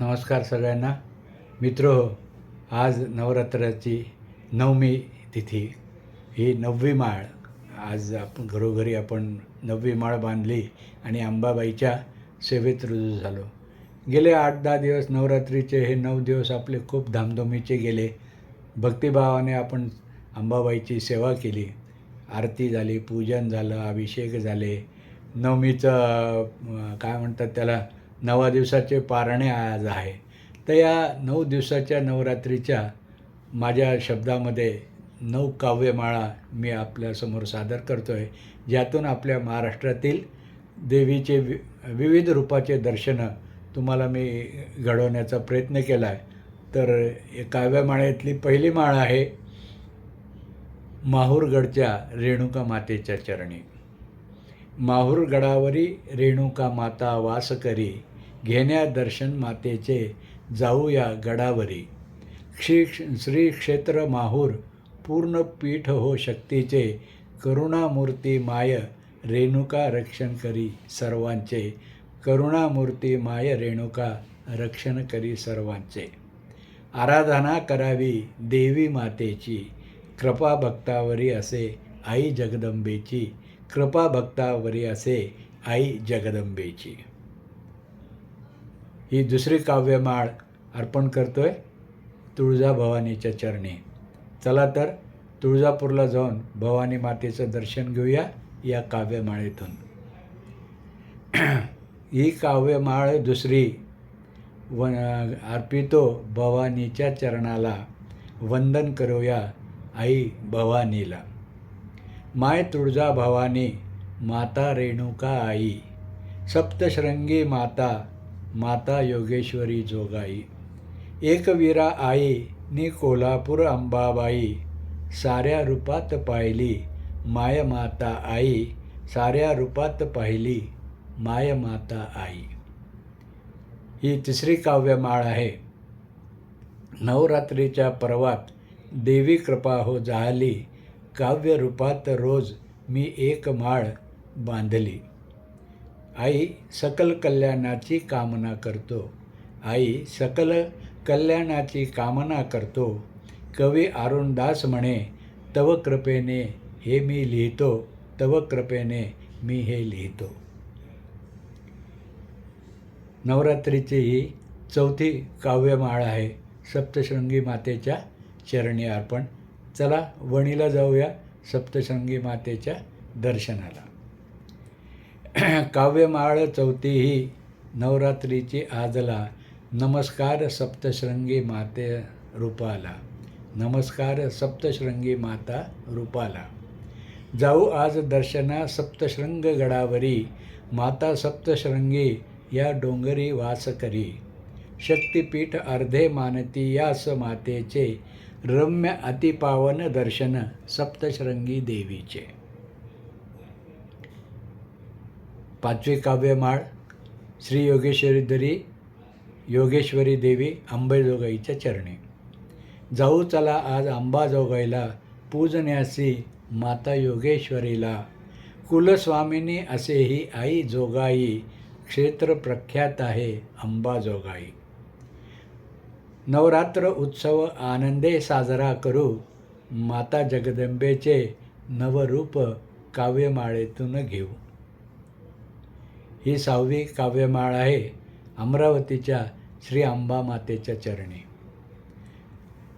नमस्कार सगळ्यांना. मित्र आज नवरात्राची नवमी तिथी. ही नववी माळ. आज आपण घरोघरी आपण नववी माळ बांधली आणि अंबाबाईच्या सेवेत रुजू झालो. गेले आठ दहा दिवस नवरात्रीचे हे नऊ दिवस आपले खूप धामधुमीचे गेले. भक्तिभावाने आपण अंबाबाईची सेवा केली. आरती झाली पूजन झालं अभिषेक झाले. नवमीचं काय म्हणतात त्याला? नवा दिवसाचे पारणे आज आहे. तर या नऊ दिवसाच्या नवरात्रीच्या माझ्या शब्दामध्ये नऊ काव्यमाळा मी आपल्यासमोर सादर करतो आहे ज्यातून आपल्या महाराष्ट्रातील देवीचे वि विविध रूपाचे दर्शनं तुम्हाला मी घडवण्याचा प्रयत्न केला आहे तर हे काव्यमाळेतली पहिली माळ आहे माहूरगडच्या रेणुका मातेच्या चरणी. माहूरगडावरी रेणुका माता वास करी घेण्या दर्शन मातेचे जाऊया गडावरी. श्री श्री क्षेत्र माहूर पूर्ण पीठ हो शक्तीचे करुणामूर्ती माय रेणुका रक्षण करी सर्वांचे. करुणामूर्ती माय रेणुका रक्षण करी सर्वांचे. आराधना करावी देवी मातेची कृपा भक्तावरी असे आई जगदंबेची कृपा भक्तावरी असे आई जगदंबेची. ही दुसरी काव्यमाळ अर्पण करतो तुळजा भवानीच्या चरणी. चला तर तुळजापूरला जाऊन भवानी मातेचं दर्शन घेऊया या काव्यमाळेतून. ही काव्यमाळ दुसरी व अर्पितो भवानीच्या चरणाला वंदन करूया आई भवानीला. माय तुळजा भवानी माता रेणुका आई सप्तशृंगी माता माता योगेश्वरी जोगाई एकवीरा आई नि कोल्हापूर अंबाबाई साऱ्या रूपात पाहिली माय माता आई साऱ्या रूपात पाहिली माय माता आई. ही तिसरी काव्यमाळ आहे. नवरात्रीच्या पर्वात देवी कृपा हो झाली काव्यरूपात रोज मी एक माळ बांधली. आई सकल कल्याणाची कामना करतो. आई सकल कल्याणाची कामना करतो. कवी अरुणदास म्हणे तव कृपेने हे मी लिहितो तव कृपेने मी हे लिहितो. नवरात्रीची ही चौथी काव्यमाळ आहे. सप्तशृंगी मातेच्या चरणी अर्पण. चला वणीला जाऊया सप्तशृंगी मातेच्या दर्शनाला. काव्यमाळ चौथी ही नवरात्रीची आजला नमस्कार सप्तशृंगी माते रूपाला. नमस्कार सप्तशृंगी माता रूपाला. जाऊ आज दर्शना सप्तशृंग गडावरी माता सप्तशृंगी या डोंगरी वास करी. शक्तिपीठ अर्धे मानती यास मातेचे रम्य अतिपावन दर्शन सप्तशृंगी देवीचे. पाचवी काव्यमाळ श्री योगेश्वरी दरी योगेश्वरी देवी अंबेजोगाईच्या चरणी जाऊ चला आज अंबाजोगाईला पूजण्यासी माता योगेश्वरीला कुलस्वामिनी असेही आई जोगाई क्षेत्र प्रख्यात आहे अंबाजोगाई नवरात्र उत्सव आनंदे साजरा करू माता जगदंबेचे नवरूप काव्यमाळेतून घेऊ ही सहावी काव्यमाळ आहे अमरावतीच्या श्री अंबामातेच्या चरणी.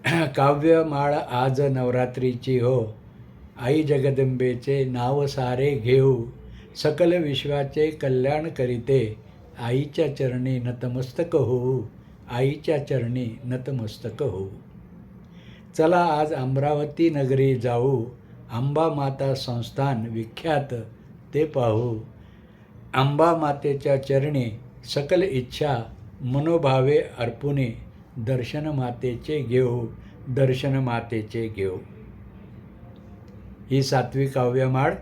काव्यमाळ आज नवरात्रीची हो. आई जगदंबेचे नाव सारे घेऊ. सकल विश्वाचे कल्याण करीते. आईच्या चरणी नतमस्तक होऊ. आईच्या चरणी नतमस्तक होऊ. चला आज अमरावती नगरी जाऊ. अंबा माता संस्थान विख्यात ते पाहू. अंबा मातेच्या चरणी सकल इच्छा मनोभावे अर्पुणे दर्शन मातेचे घेऊ दर्शन मातेचे घेऊ. ही सातवी काव्यमाळ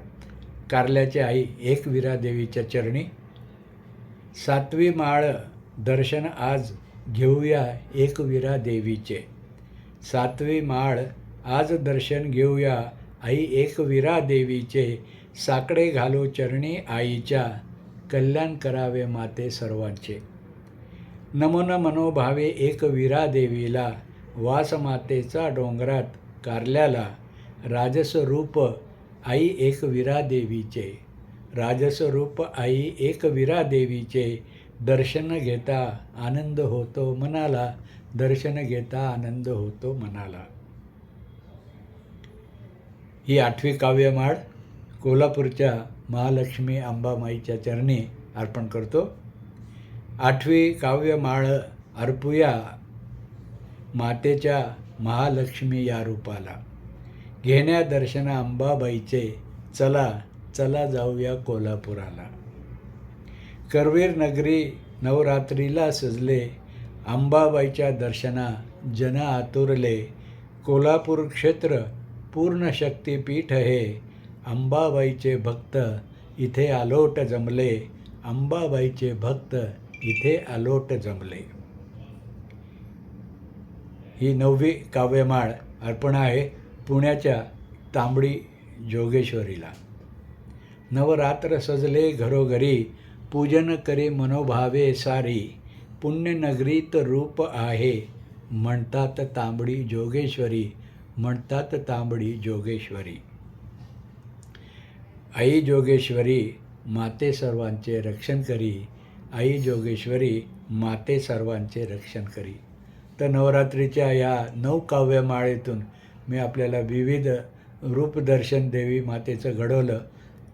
कारल्याची आई एकवीरा देवीच्या चरणी. सातवी माळ दर्शन आज घेऊया एकवीरा देवीचे सातवी माळ आज दर्शन घेऊया आई एकवीरा देवीचे साकडे घालू चरणी आईच्या कल्याण करावे माते सर्वांचे. नमन मनोभावे एक वीरा देवीला वासमातेचा डोंगरात कारल्याला राजसरूप आई एक वीरा देवीचे. राजसरूप आई एक वीरा देवीचे दर्शन घेता आनंद होतो मनाला दर्शन घेता आनंद होतो मनाला. ही आठवी काव्यमाळ कोल्हापूरच्या महालक्ष्मी अंबामाईच्या चरणी अर्पण करतो. आठवी काव्यमाळ अर्पूया मातेच्या महालक्ष्मी या रूपाला. घेण्या दर्शन अंबाबाईचे चला चला जाऊया कोल्हापुराला. करवीर नगरी नवरात्रीला सजले अंबाबाईच्या दर्शना जन आतुरले. कोल्हापूर क्षेत्र पूर्ण शक्तीपीठ हे अंबाबाईचे भक्त इथे आलोट जमले. अंबाबाईचे भक्त इथे आलोट जमले. ही नववी काव्यमाळ अर्पण आहे पुण्याच्या तांबडी जोगेश्वरीला. नवरात्र सजले घरोघरी पूजन करे मनोभावे सारी पुण्यनगरीत रूप आहे म्हणतात तांबडी जोगेश्वरी म्हणतात तांबडी जोगेश्वरी. आई जोगेश्वरी माते सर्वांचे रक्षण करी. आई जोगेश्वरी माते सर्वांचे रक्षण करी. तर नवरात्रीच्या या नऊ काव्यमाळेतून मी आपल्याला विविध रूपदर्शन देवी मातेचं घडवलं.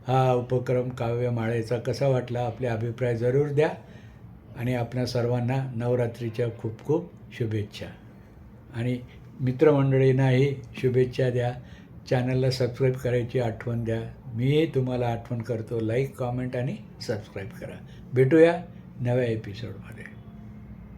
हा उपक्रम काव्यमाळेचा कसा वाटला आपले अभिप्राय जरूर द्या. आणि आपल्या सर्वांना नवरात्रीच्या खूप खूप शुभेच्छा. आणि मित्रमंडळींनाही शुभेच्छा द्या. चॅनलला सबस्क्राईब करायची आठवण द्या. मी तुम्हाला आठवण करतो. लाईक कॉमेंट आणि सबस्क्राईब करा. भेटूया नव्या एपिसोडमध्ये.